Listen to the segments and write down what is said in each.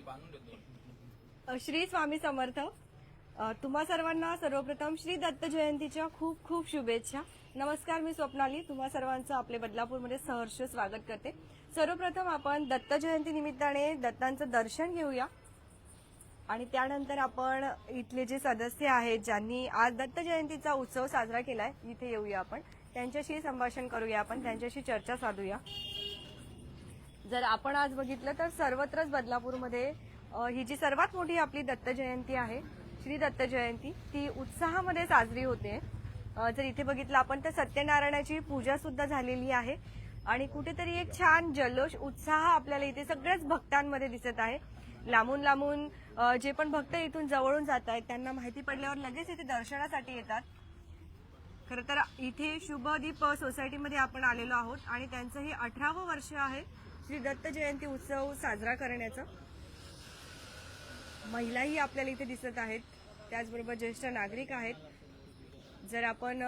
बांधून देतो. श्री स्वामी समर्थ तुम्हा सर्वांना सर्वप्रथम श्री दत्त जयंतीच्या खूप खूप शुभेच्छा. नमस्कार मी स्वप्नाली. तुम्हा सर्वांचं आपले बदलापूरमध्ये सहर्ष स्वागत करते. सर्वप्रथम आपण दत्त जयंती निमित्ताने दत्तांचं दर्शन घेऊया. आणि त्यानंतर आपण इथले जे सदस्य आहेत ज्यांनी आज दत्त जयंतीचा उत्सव साजरा केलाय इथे येऊया आपण. त्यांच्याशी संभाषण करूया आपण त्यांच्याशी चर्चा साधूया. जर आपण आज बघितलं तर सर्वत्रच बदलापूरमध्ये ही जी सर्वात मोठी आपली दत्त जयंती आहे श्री दत्त जयंती ती उत्साहामध्ये साजरी होते. जर इथे बघितलं आपण तर सत्यनारायणाची पूजा सुद्धा झालेली आहे. आणि कुठेतरी एक छान जल्लोष उत्साह आपल्याला इथे सगळ्याच भक्तांमध्ये दिसत आहे. लांबून लांबून जे पण भक्त इथून जवळून जात आहेत त्यांना माहिती पडल्यावर लगेच इथे दर्शनासाठी येतात. खरं तर इथे शुभदीप सोसायटीमध्ये आपण आलेलो आहोत आणि त्यांचं हे अठरावं वर्ष आहे. श्री दत्त जयंती उत्सव साजरा करण्याचं. महिलाही आपल्याला इथे दिसत आहेत. त्याचबरोबर ज्येष्ठ नागरिक आहेत. जर आपण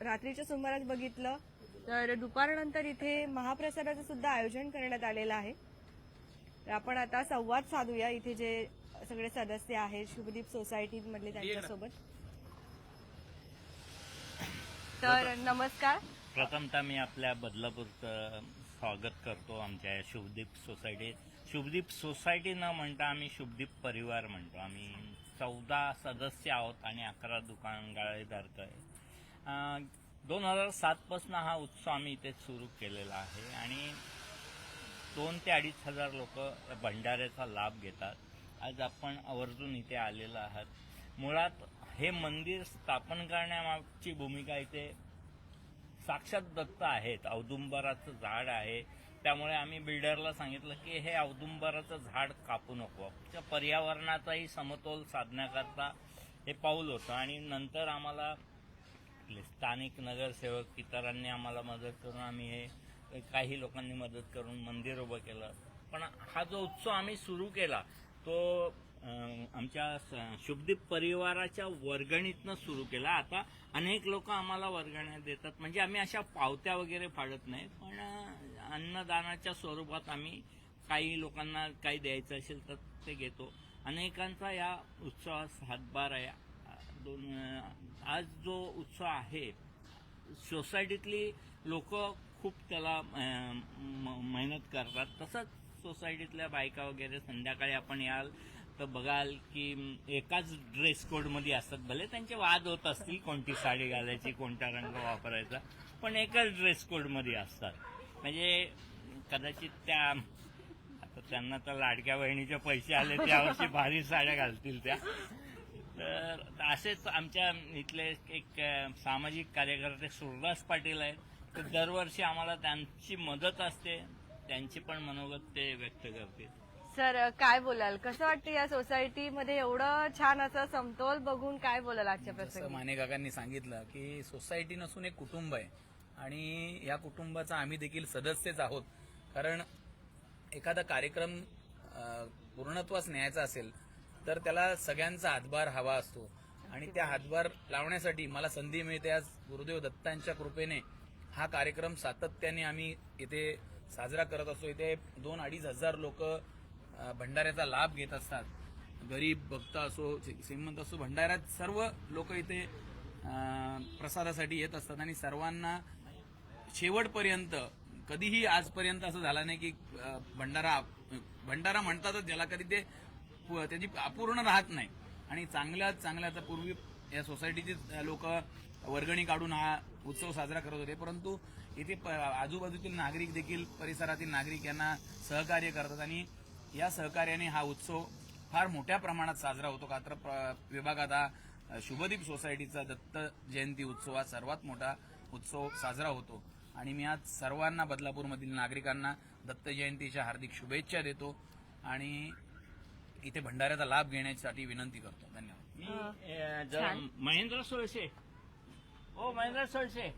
रात्रीच्या सुमारास बघितलं तर दुपारनंतर इथे महाप्रसादाचं सुद्धा आयोजन करण्यात आलेलं आहे. तर आपण आता संवाद साधूया. इथे जे सगळे सदस्य आहेत शुभदीप सोसायटी मधले त्यांच्यासोबत. तर नमस्कार. प्रथमतः मी आपल्या बदलापूरचं स्वागत करतो आमच्या शुभदीप सोसायटीत शुभदीप सोसायटी न म्हणता आम्ही शुभदीप परिवार म्हणतो. आम्ही चौदा सदस्य आहोत आणि अकरा दुकान आहे दोन हजार सातपासून हा उत्सव आम्ही इथे सुरू केलेला आहे आणि दोन ते अडीच हजार लोक भंडाऱ्याचा लाभ घेतात. आज आपण आवर्जून इथे आलेलो आहात. मुळात हे मंदिर स्थापन करण्यामागची भूमिका इथे साक्षात दत्त आहेत. औदुंबराचं झाड आहे. त्यामुळे आम्ही बिल्डरला सांगितलं की हे औदुंबराचं झाड कापू नको. पर्यावरणाचाही समतोल साधण्याकरता हे पाऊल होतं. आणि नंतर आम्हाला स्थानिक नगरसेवक इतरांनी आम्हाला मदत करून आम्ही हे काही लोकांनी मदत करून मंदिर उभं केलं. पण हा जो उत्सव आम्ही सुरू केला तो आमच्या स- शुभदीप परिवाराच्या वर्गणीतनं सुरू केला. आता अनेक लोक आम्हाला वर्गण्या देतात. म्हणजे आम्ही अशा पावत्या वगैरे फाडत नाही पण अन्नदानाच्या स्वरूपात आम्ही काही लोकांना काही द्यायचं असेल तर ते घेतो. अनेकांचा या उत्सवास हातभार आहे. दोन आज जो उत्सव आहे सोसायटीतली लोक खूप त्याला म- मेहनत करतात. तसंच सोसायटीतल्या बायका वगैरे संध्याकाळी आपण याल तर बघाल की एकाच ड्रेस कोडमध्ये असतात. भले त्यांचे वाद होत असतील कोणती साडी घालायची कोणता रंग वापरायचा पण एकाच ड्रेस कोडमध्ये असतात. म्हणजे कदाचित त्या आता त्यांना तर लाडक्या बहिणीचे पैसे आले त्यावर्षी भारी साड्या घालतील त्या. तर असेच आमच्या इथले एक सामाजिक कार्यकर्ते सुरदास पाटील आहेत. तर दरवर्षी आम्हाला त्यांची मदत असते. त्यांची पण मनोगत ते व्यक्त करतील. सर काय बोलाल? कसं वाटतं या सोसायटीमध्ये एवढं छान असं समतोल बघून काय बोलाल आजच्या जसं प्रसंगी? माने काकांनी सांगितलं की सोसायटी नसून एक कुटुंब आहे आणि या कुटुंबाचा आम्ही देखील सदस्यच आहोत. कारण एखादा कार्यक्रम अ, पूर्णत्वास न्यायचा असेल तर त्याला सगळ्यांचा हातभार हवा असतो. आणि त्या हातभार लावण्यासाठी मला संधी मिळते आज गुरुदेव दत्तांच्या कृपेने. हा कार्यक्रम सातत्याने आम्ही इथे साजरा करत असतो. इथे दोन अडीच हजार लोक भंडाऱ्याचा लाभ घेत असतात. गरीब भक्त असो श्री- श्रीमंत असो भंडाऱ्यात सर्व लोक इथे प्रसादासाठी येत असतात आणि सर्वांना शेवटपर्यंत कधीही आजपर्यंत असं झालं नाही की भंडारा भंडारा म्हणतातच ज्याला कधी ते पु- त्याची अपूर्ण राहत नाही. आणि चांगल्यात चांगल्या आता पूर्वी या सोसायटीचे लोक वर्गणी काढून हा उत्सव साजरा करत होते. परंतु इथे प- आजूबाजूतील नागरिक देखील परिसरातील नागरिक यांना सहकार्य करतात आणि या सहकार्याने हा उत्सव फार मोठ्या प्रमाणात साजरा होतो. का तर प्र- विभागात हा शुभदीप सोसायटीचा दत्त जयंती उत्सव हा सर्वात मोठा उत्सव साजरा होतो. आणि मी आज सर्वांना बदलापूरमधील नागरिकांना दत्त जयंतीच्या हार्दिक शुभेच्छा देतो आणि इथे भंडाऱ्याचा लाभ घेण्यासाठी विनंती करतो. धन्यवाद. मी. महेंद्र सोळशे ओ महेंद्र सोळशे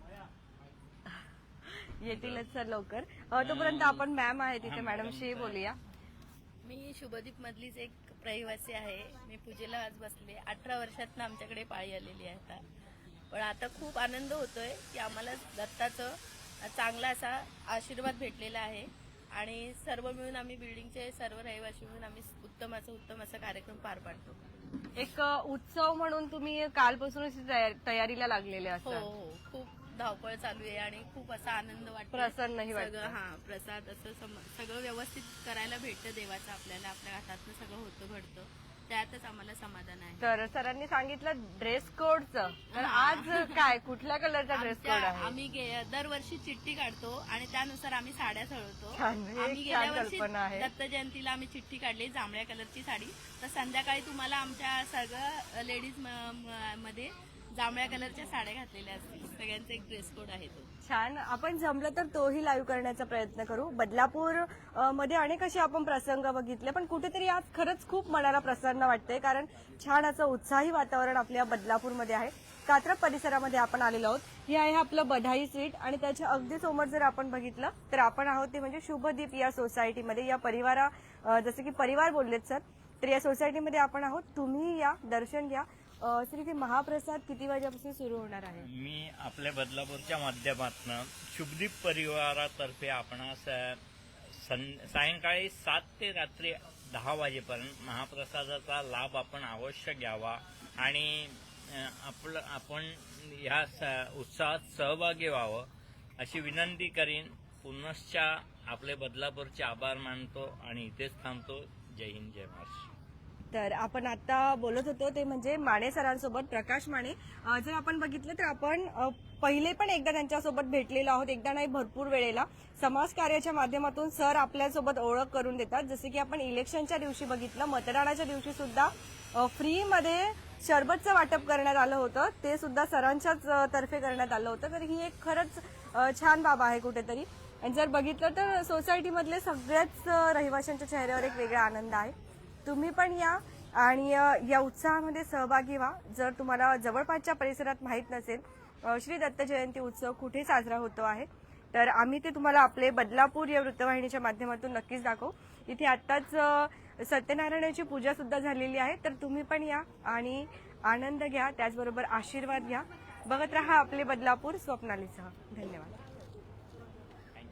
येतीलच सर लवकर. तोपर्यंत आपण मॅम आहे तिथे मॅडमशी बोलूया. मी शुभदीप मधलीच एक रहिवासी आहे. मी पूजेला आज बसले. अठरा वर्षातनं आमच्याकडे पाळी आलेली आहे आता. पण आता खूप आनंद होतोय की आम्हाला दत्ताचं चांगला असा आशीर्वाद भेटलेला आहे. आणि सर्व मिळून आम्ही बिल्डिंगचे सर्व रहिवासी मिळून आम्ही उत्तमाचा उत्तम असा कार्यक्रम पार पाडतो. एक उत्सव म्हणून तुम्ही कालपासूनच तयार- तयारीला लागलेले हो हो खूप धावपळ चालू आहे आणि खूप असा आनंद वाटतो प्रसन्नही वाटतं. सगळं हा प्रसाद असं सम- सगळं व्यवस्थित करायला भेटतं देवाचं आपल्याला. आपल्या हातातनं सगळं होतं घडतं. त्यातच आम्हाला समाधान आहे. तर सरांनी सांगितलं ड्रेस कोडचं तर. आज काय कुठल्या कलरचा ड्रेस कोड आमच्या- आहे? आम्ही गे- दरवर्षी चिठ्ठी काढतो आणि त्यानुसार आम्ही साड्या छान, हे आम्ही गेल्या छान वर्षी कल्पना आहे. दत्त जयंतीला आम्ही चिठ्ठी काढली जांभळ्या कलरची साडी. तर संध्याकाळी तुम्हाला आमच्या सगळं लेडीजमध्ये जांभळ्या कलरच्या साड्या घातलेल्या असतील. सगळ्यांचा एक ड्रेस कोड आहे तो. छान. आपण जमलं तर तोही लाईव्ह करण्याचा प्रयत्न करू. बदलापूर अ, मध्ये अनेक असे आपण प्रसंग बघितले पण कुठेतरी आज खरंच खूप मनाला प्रसन्न वाटतंय कारण छान असं उत्साही वातावरण आपल्या बदलापूरमध्ये आहे. कात्रप परिसरामध्ये आपण आलेलो आहोत. हे आहे आपलं बधाई स्वीट आणि त्याच्या अगदी समोर जर आपण बघितलं तर आपण आहोत ते म्हणजे शुभदीप या सोसायटीमध्ये या परिवारा अ, जसं की परिवार बोललेत सर. तर या सोसायटीमध्ये आपण आहोत. तुम्ही या दर्शन घ्या. अ, श्री महाप्रसाद किती वाजेपासून सुरू होणार आहे? मी आपल्या बदलापूरच्या माध्यमातून शुभदीप परिवारातर्फे आपणास अ, सं- सायंकाळी सात ते रात्री दहा वाजेपर्यंत महाप्रसादाचा लाभ आपण अवश्य घ्यावा आणि अ, आपलं आपण ह्या स- उत्सवात सहभागी व्हावं अशी विनंती करीन. पुनश्च आपले बदलापूरचे आभार मानतो आणि इथेच थांबतो. जय हिंद जय महाराष्ट्र. तर आपण आता बोलत होतो ते म्हणजे माने सरांसोबत प्रकाश माने. जर आपण बघितलं तर आपण पहिले पण एकदा त्यांच्यासोबत भेटलेलो आहोत एकदा नाही भरपूर वेळेला. समाज कार्याच्या माध्यमातून सर आपल्यासोबत ओळख करून देतात. जसे की आपण इलेक्शनच्या दिवशी बघितलं मतदानाच्या दिवशी सुद्धा फ्रीमध्ये शरबतचं वाटप करण्यात आलं होतं. ते सुद्धा सरांच्याच तर्फे करण्यात आलं होतं. तर ही एक खरंच छान बाब आहे कुठेतरी. आणि जर बघितलं तर सोसायटीमधले सगळ्याच रहिवाशांच्या चेहऱ्यावर एक वेगळा आनंद आहे. तुम्ही पण या आणि या उत्साहामध्ये सहभागी व्हा. जर तुम्हाला जवळपासच्या परिसरात माहीत नसेल श्री दत्त जयंती उत्सव कुठे साजरा होतो आहे तर आम्ही ते तुम्हाला आपले बदलापूर या वृत्तवाहिनीच्या माध्यमातून नक्कीच दाखवू. इथे आत्ताच सत्यनारायणाची पूजा सुद्धा झालेली आहे तर तुम्ही पण या आणि आनंद घ्या त्याचबरोबर आशीर्वाद घ्या. बघत राहा आपले बदलापूर स्वप्नालीसह. धन्यवाद.